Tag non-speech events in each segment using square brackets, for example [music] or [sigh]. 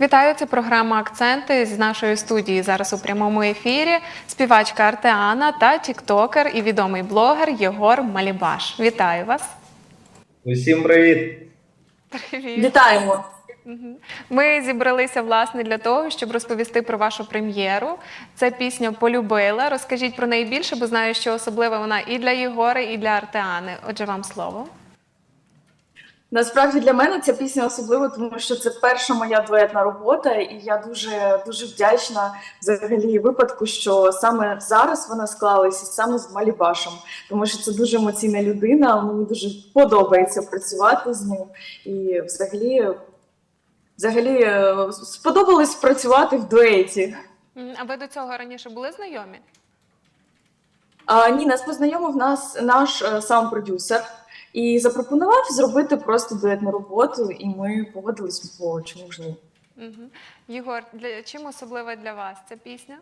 Вітаю, це програма Акценти з нашої студії. Зараз у прямому ефірі співачка Артеана та тіктокер і відомий блогер Єгор Малібаш. Вітаю вас. Усім привіт! Привіт. Вітаємо! Ми зібралися власне для того, щоб розповісти про вашу прем'єру. Це пісня Полюбила. Розкажіть про неї більше, бо знаю, що особлива вона і для Єгора, і для Артеани. Отже, вам слово. Насправді для мене ця пісня особлива, тому що це перша моя дуетна робота, і я дуже дуже вдячна взагалі випадку, що саме зараз вона склалася саме з Малібашем, тому що це дуже емоційна людина. Мені дуже подобається працювати з ним. І взагалі, взагалі е, сподобалось працювати в дуеті. А ви до цього раніше були знайомі? А, ні, нас познайомив нас наш е, сам продюсер і запропонував зробити просто дуетну роботу, і ми погодились, бо чому ж ні. Угу. Єгор, для чим особлива для вас ця пісня?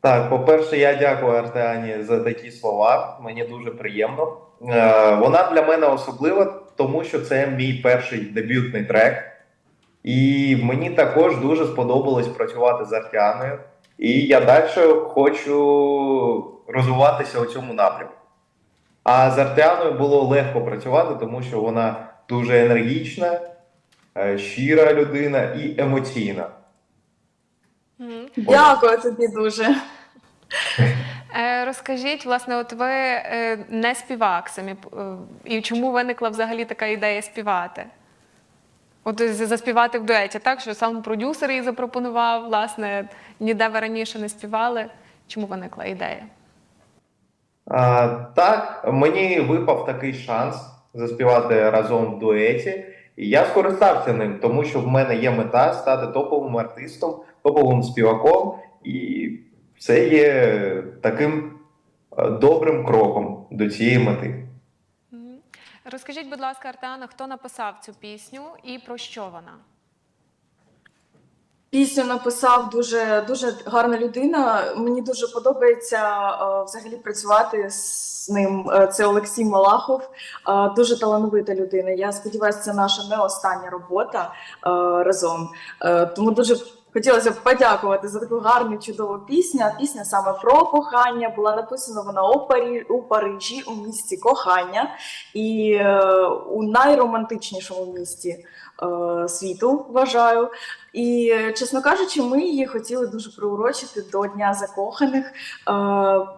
Так, по-перше, я дякую Артеані за такі слова. Мені дуже приємно. Е, вона для мене особлива, тому що це мій перший дебютний трек. І мені також дуже сподобалось працювати з Артеаною. І я далі хочу розвиватися у цьому напрямку. А з Артеаною було легко працювати, тому що вона дуже енергічна, е, щира людина і емоційна. Дякую тобі дуже. Е, Розкажіть, власне, от ви е, не співак самі, і чому виникла взагалі така ідея співати? От заспівати в дуеті, так? Що сам продюсер її запропонував, власне, ніде ви раніше не співали. Чому виникла ідея? Так, мені випав такий шанс заспівати разом в дуеті, і я скористався ним, тому що в мене є мета стати топовим артистом, топовим співаком, і це є таким е, добрим кроком до цієї мети. Розкажіть, будь ласка, Артеана, хто написав цю пісню і про що вона? Пісню написав дуже дуже гарна людина. Мені дуже подобається е, взагалі працювати з ним. Е, Це Олексій Малахов, е, дуже талановита людина. Я сподіваюся, це наша не остання робота разом. Тому дуже хотілося б подякувати за таку гарну чудову пісню. Пісня саме про кохання була написана вона у Парі у Парижі, у місті кохання і у найромантичнішому місті світу, вважаю. І, е, чесно кажучи, ми її хотіли дуже приурочити до Дня закоханих, е,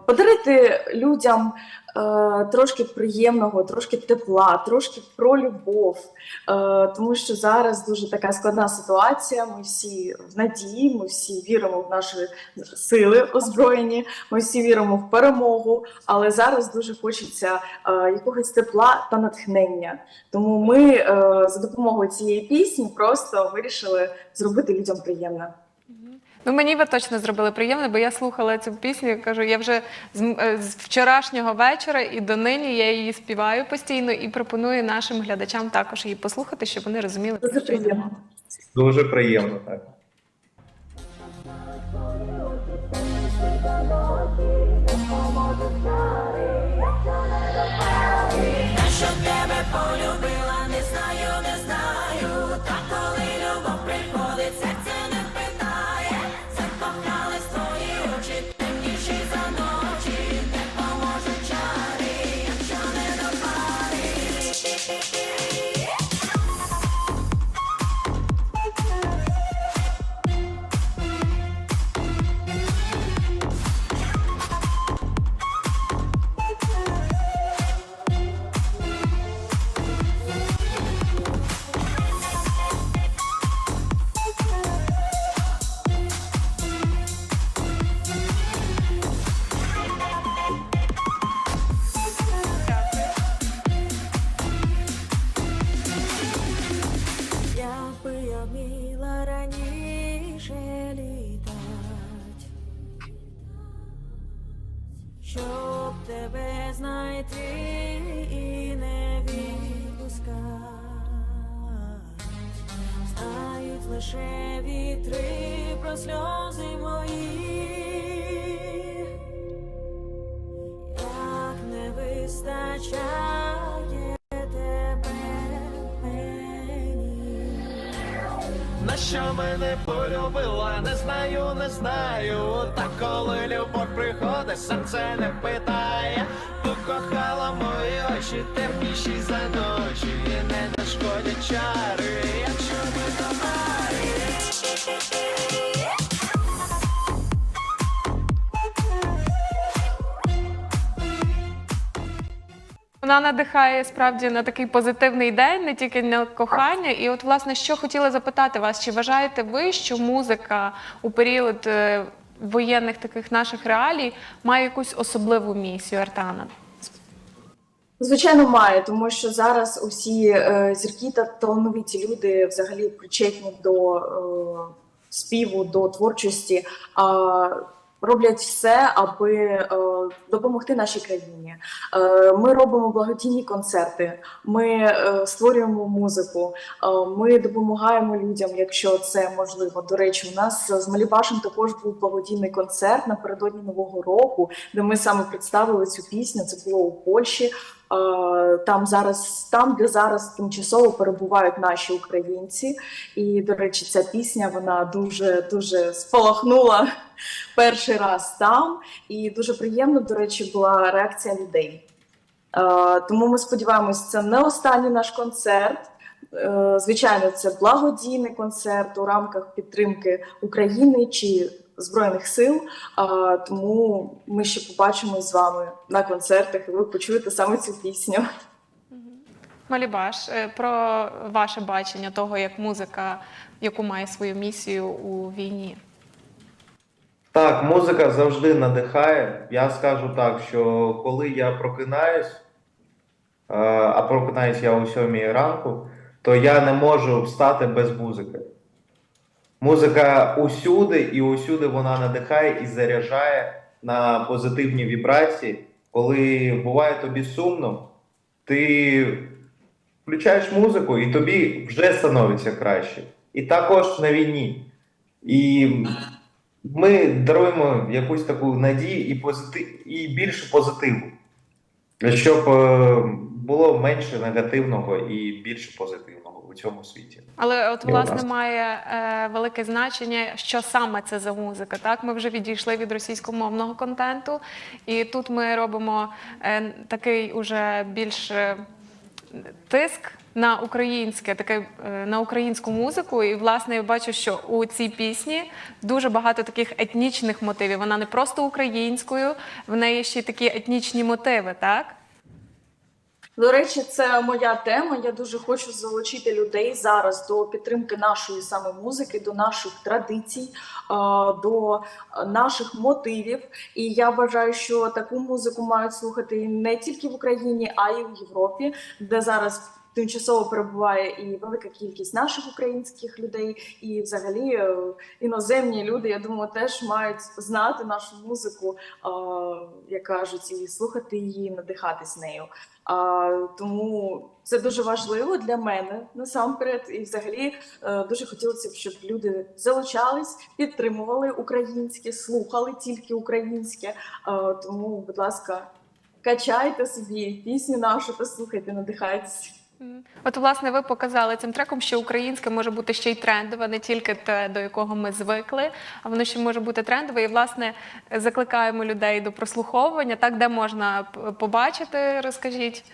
подарити людям е, трошки приємного, трошки тепла, трошки про любов. Тому що зараз дуже така складна ситуація. Ми всі в надії, ми всі віримо в наші сили озброєні, ми всі віримо в перемогу, але зараз дуже хочеться якогось тепла та натхнення. Тому ми за допомогою цієї пісні просто вирішили зробити людям приємно. Ну, мені ви точно зробили приємно, бо я слухала цю пісню. і Кажу, я вже з, е, з вчорашнього вечора і до нині я її співаю постійно і пропоную нашим глядачам також її послухати, щоб вони розуміли, Дуже приємно. Дуже приємно, так. Що тебе полюбила, про сльози мої, як не вистачає тебе мені. На що мене полюбила, не знаю, не знаю. Та коли любов приходить, серце не питає. Покохала мої очі, темніші за ночі, не нашкодять чари, Вона надихає справді на такий позитивний день, не тільки на кохання. І от, власне, що хотіла запитати вас, чи вважаєте ви, що музика у період е, воєнних таких наших реалій має якусь особливу місію Артана? Звичайно, має, тому що зараз усі е, зірки та талановиті люди взагалі причетні до е, співу, до творчості, а роблять все, аби е, допомогти нашій країні. Е, ми робимо благодійні концерти, ми е, створюємо музику, е, ми допомагаємо людям, якщо це можливо. До речі, у нас з Малібашем також був благодійний концерт напередодні нового року, де ми саме представили цю пісню. Це було у Польщі. Там зараз, там, де зараз тимчасово перебувають наші українці. І, до речі, ця пісня вона дуже дуже спалахнула [laughs] перший раз там. І дуже приємно, до речі, була реакція людей. Тому ми сподіваємось, це не останній наш концерт. Е, Звичайно, це благодійний концерт у рамках підтримки України чи Збройних сил. А, тому ми ще побачимось з вами на концертах, і ви почуєте саме цю пісню. Малібаш, е, про ваше бачення того, як музика, яку має свою місію у війні. Так, музика завжди надихає. Я скажу так, що коли я прокинаюсь, е, а прокинаюсь я о 7 ранку, то я не можу встати без музики. Музика усюди, і усюди вона надихає і заряджає на позитивні вібрації. Коли буває тобі сумно, ти включаєш музику, і тобі вже становиться краще. І також на війні. І ми даруємо якусь таку надію і позитив, і більше позитиву, щоб е, було менше негативного і більше позитивного у цьому світі. Але от власне має е, велике значення, що саме це за музика. Так, ми вже відійшли від російськомовного контенту, і тут ми робимо е, такий уже більш е, тиск на українське, таке е, на українську музику. І власне я бачу, що у цій пісні дуже багато таких етнічних мотивів. Вона не просто українською, в неї ще й такі етнічні мотиви, так? До речі, це моя тема. Я дуже хочу залучити людей зараз до підтримки нашої саме музики, до наших традицій, до наших мотивів. І я вважаю, що таку музику мають слухати не тільки в Україні, а й у Європі, де зараз. Тимчасово перебуває і велика кількість наших українських людей, і взагалі е, іноземні люди, я думаю, теж мають знати нашу музику, як кажуть, і слухати її, надихатись нею. А, тому це дуже важливо для мене насамперед. І взагалі е, дуже хотілося б, щоб люди залучались, підтримували українське, слухали тільки українське. А, тому, будь ласка, качайте собі пісню нашу та слухайте, надихайтесь. От, власне, ви показали цим треком, що українське може бути ще й трендове, не тільки те, до якого ми звикли, а воно ще може бути трендове. І, власне, закликаємо людей до прослуховування. Так, де можна побачити, розкажіть.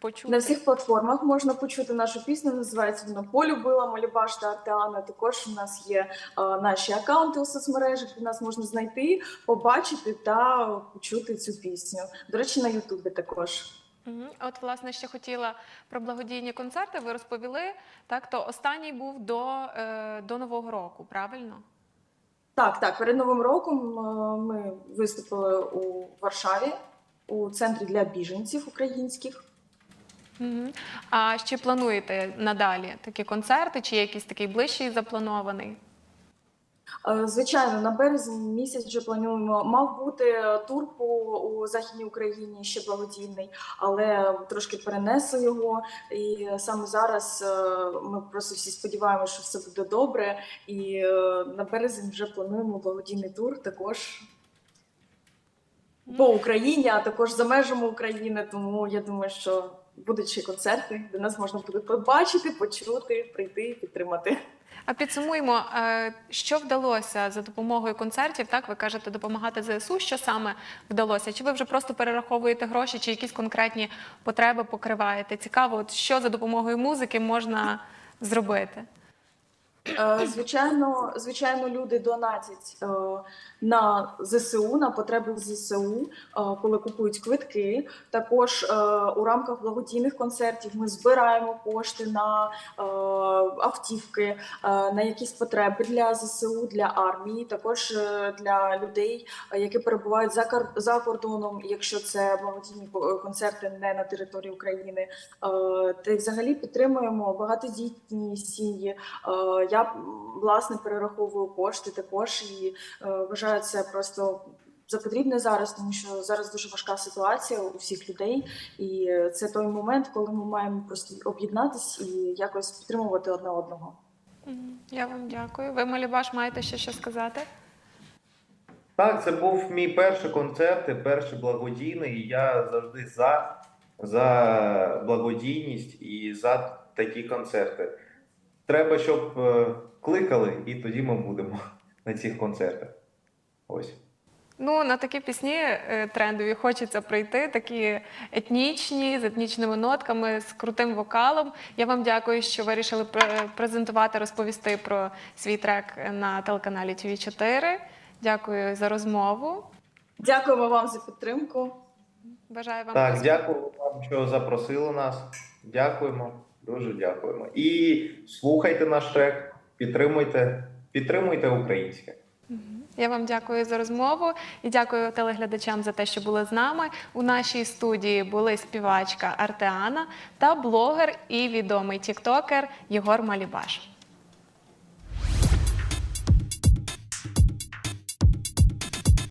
Почути. На всіх платформах можна почути нашу пісню. Називається вона Полюбила Малібаш та Артеана. Також у нас є е, наші акаунти у соцмережах, де нас можна знайти, побачити та почути цю пісню. До речі, на Ютубі також. От, власне, ще хотіла про благодійні концерти. Ви розповіли. Так, то останній був до, е, до Нового року, правильно? Так, так. Перед новим роком е, ми виступили у Варшаві у центрі для біженців українських. А ще плануєте надалі такі концерти, чи є якийсь такий ближчий запланований? Е, Звичайно, на березень місяць вже плануємо. Мав бути тур по у західній Україні ще благодійний, але трошки перенесли його. І саме зараз е, ми просто всі сподіваємося, що все буде добре. І е, на березень вже плануємо благодійний тур також. По Україні, а також за межами України. Тому я думаю, що будуть ще концерти, де нас можна буде побачити, почути, прийти і підтримати. А підсумуємо, е, що вдалося за допомогою концертів. Так, ви кажете, допомагати ЗСУ. Що саме вдалося? Чи ви вже просто перераховуєте гроші, чи якісь конкретні потреби покриваєте? Цікаво, от що за допомогою музики можна зробити? Е, Звичайно, звичайно, люди донатять е, на ЗСУ, на потреби ЗСУ, е, коли купують квитки. Також у рамках благодійних концертів ми збираємо кошти на автівки, на якісь потреби для ЗСУ, для армії, також для людей, які перебувають за кордоном, якщо це благодійні концерти не на території України. Та взагалі підтримуємо багатодітні сім'ї. Я власне перераховую кошти також і е, вважаю це просто за потрібне зараз, тому що зараз дуже важка ситуація у всіх людей, і е, це той момент, коли ми маємо просто об'єднатись і якось підтримувати одне одного. Я вам дякую. Ви, Малібаш, маєте ще що сказати? Так, це був мій перший концерт, і перший благодійний. І я завжди за, за благодійність і за такі концерти. Треба, щоб е, кликали, і тоді ми будемо [laughs] на цих концертах. Ось. Ну, на такі пісні е, трендові хочеться прийти, такі етнічні, з етнічними нотками, з крутим вокалом. Я вам дякую, що вирішили презентувати, розповісти про свій трек на телеканалі tv 4 Дякую за розмову. Дякуємо вам за підтримку. Бажаю вам Так, успіху. дякую вам, що запросили нас. Дякуємо, дуже дякуємо. І слухайте наш трек, підтримуйте, підтримуйте українське. Я вам дякую за розмову і дякую телеглядачам за те, що були з нами. У нашій студії були співачка Артеана та блогер і відомий тіктокер Єгор Малібаш.